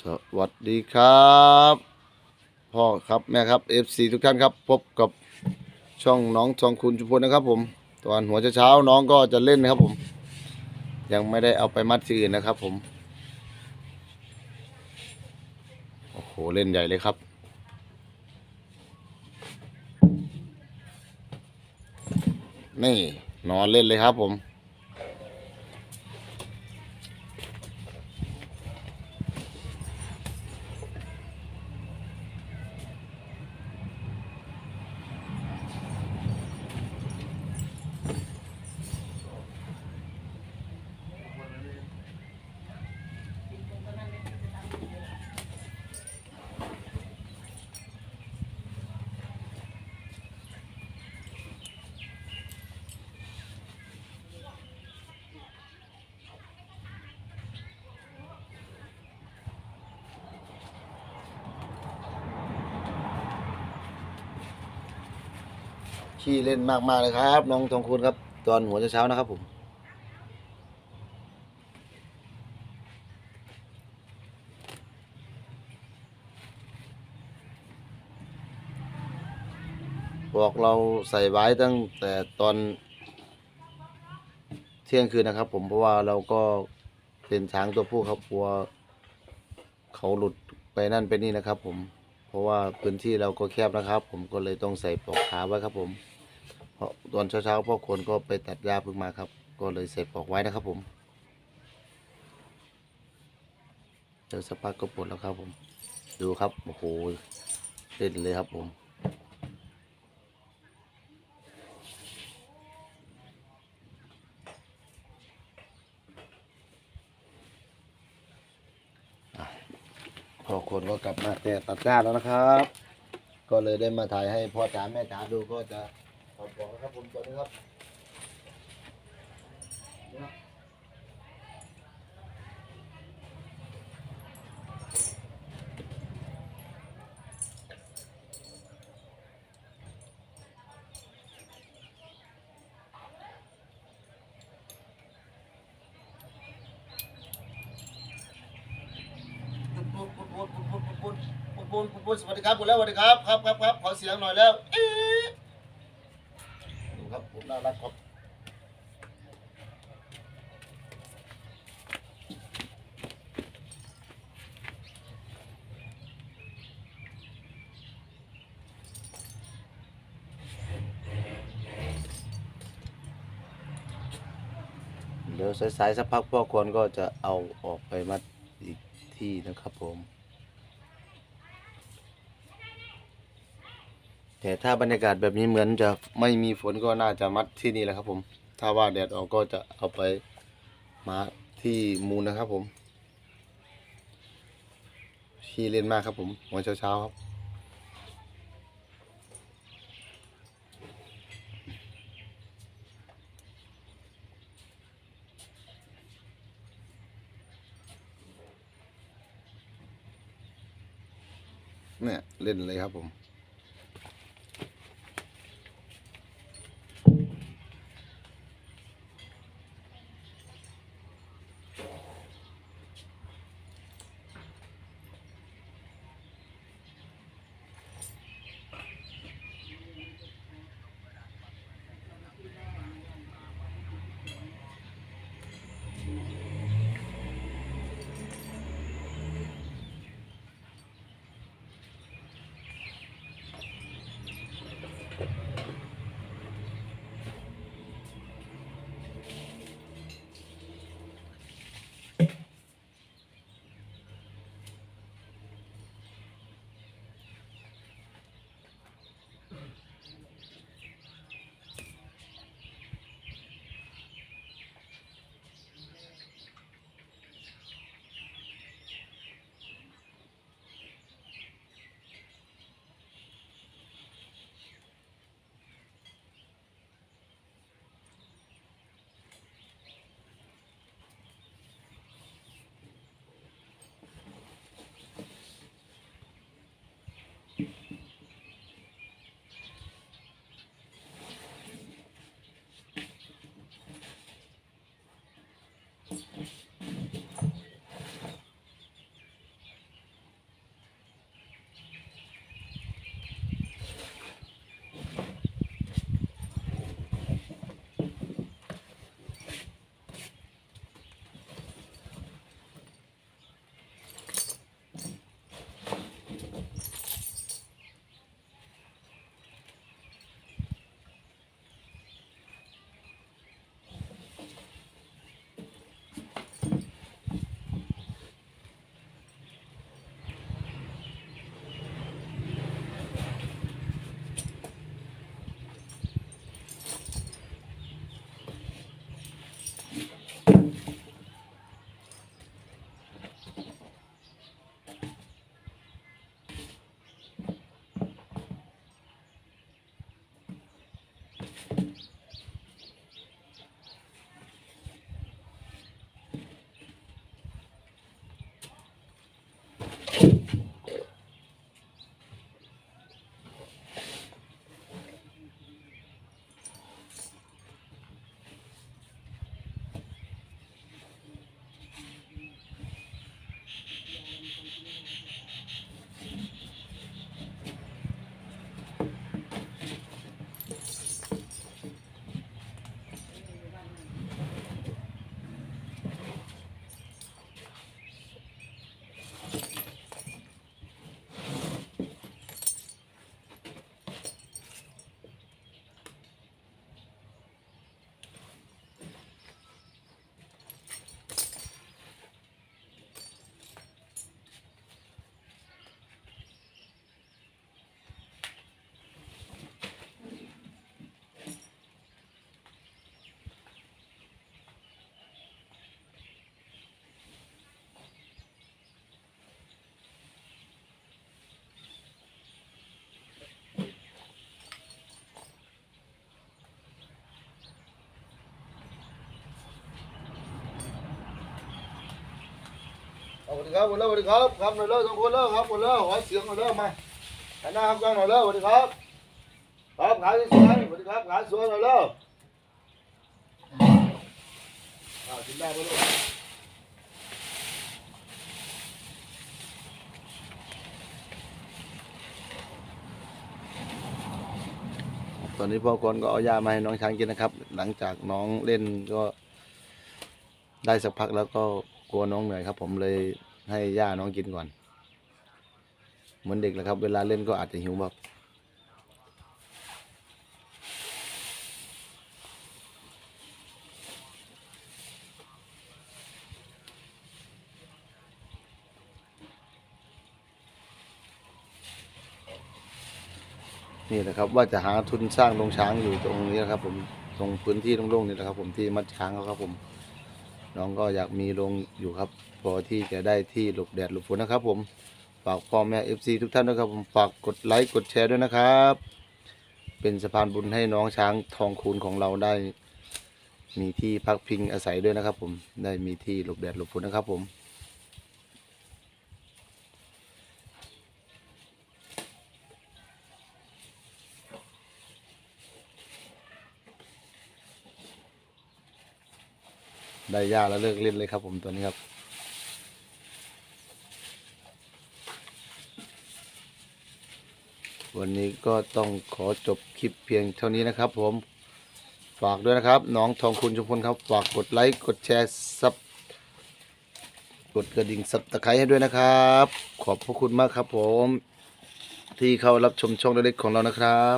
สวัสดีครับพ่อครับแม่ครับ FC ทุกท่านครับ พบกับช่องน้องทองคุณชุมพลนะครับ ผมตอนหัวเช้าๆน้องก็จะเล่นนะครับ ผม ยังไม่ได้เอาไปมัดที่อื่นนะครับ ผมโอ้โหเล่นใหญ่เลยครับนี่นอนเล่นเลยครับผม ขี้เล่นมากๆเลยครับ น้องทองคุณครับ ตอนหัวเช้าๆนะครับผมบอกเราใส่ไว้ตั้งแต่ตอนเที่ยงคืนนะครับ ผมเพราะว่าเราก็เป็นช้างตัวผู้ครับกลัวเขาหลุดไปนั่นไปนี่นะครับ ผมเพราะว่าพื้นที่เราก็แคบนะครับ ผมก็เลยต้องใส่ปลอกขาไว้ครับผม เพราะตอนเช้าๆพ่อคนก็ไปตัดหญ้าเพิ่งมาครับ ก็เลยใส่ปลอกไว้นะครับผม เดี๋ยวสักพักก็ปลดแล้วครับผม ดูครับ โอ้โหเล่นเลยครับผมพ่อคนก็กลับมาแต่ตัดหญ้าแล้วนะครับ ก็เลยได้มาถ่ายให้พ่อจ๋าแม่จ๋าดูก็จะ บอกนะครับผมตัวนี้ครับปุนปุนปุนปุนปุนปุนปุนสวัสดีครับคุณแล้วสวัสดีครับครับครับครับขอเสียงหน่อยแล้ว ครับ ผมน่ารักครับเดี๋ยวสายๆสักพักพ่อควรก็จะเอาออกไปมัดอีกที่นะครับผม แต่ถ้าบรรยากาศแบบนี้เหมือนจะไม่มีฝนก็น่าจะมัดที่นี่แหละครับ ผม ถ้าว่าแดดออกก็จะเอาไปมาที่มูลนะครับ ผมขี้เล่นมากครับ ผมวันเช้าๆครับเนี่ยเล่นเลยครับผม วัสดีครับหมดแล้วสวัสดีครับครับหน่อยเลยสองคนเลยครับหมดแล้วขอเสียงหน่อยเลยมาหันหน้าครับกล้องหน่อยเลยสวัสดีครับครับขาสวยสวัสดีครับขาสวยหน่อยเลยอ่ากินได้ปะลูกตอนนี้พ่อคนก็เอายามาให้น้องช้างกินนะครับ หลังจากน้องเล่นก็ได้สักพักแล้วก็กลัวน้องเหนื่อยครับ ผมเลย ให้ย่าน้องกินก่อน เหมือนเด็กแหละครับ เวลาเล่นก็อาจจะหิวแบบนี่แหละครับว่าจะหาทุนสร้างโรงช้างอยู่ตรงนี้นะครับ ผมตรงพื้นที่โล่งๆนี่แหละครับ ผมที่มัดช้างเขาครับผม น้องก็อยากมีโรงอยู่ครับ พอที่จะได้ที่หลบแดดหลบฝนนะครับ ผมฝากพ่อแม่เอฟซีทุกท่านด้วยครับ ผมฝากกดไลค์กดแชร์ด้วยนะครับ เป็นสะพานบุญให้น้องช้างทองคูณของเราได้ มีที่พักพิงอาศัยด้วยนะครับ ผมได้มีที่หลบแดดหลบฝนนะครับ ผมได้ยาแล้วเลิกเล่นเลยครับผมตัวนี้ครับ วันนี้ก็ต้องขอจบคลิปเพียงเท่านี้นะครับ ผมฝากด้วยนะครับน้องทองคุณชุมพลครับ ฝากกดไลค์กดแชร์ซับกดกระดิ่งซับตะไคร้ให้ด้วยนะครับ ขอบพระคุณมากครับผม ที่เข้ารับชมช่องเล็กๆของเรานะครับ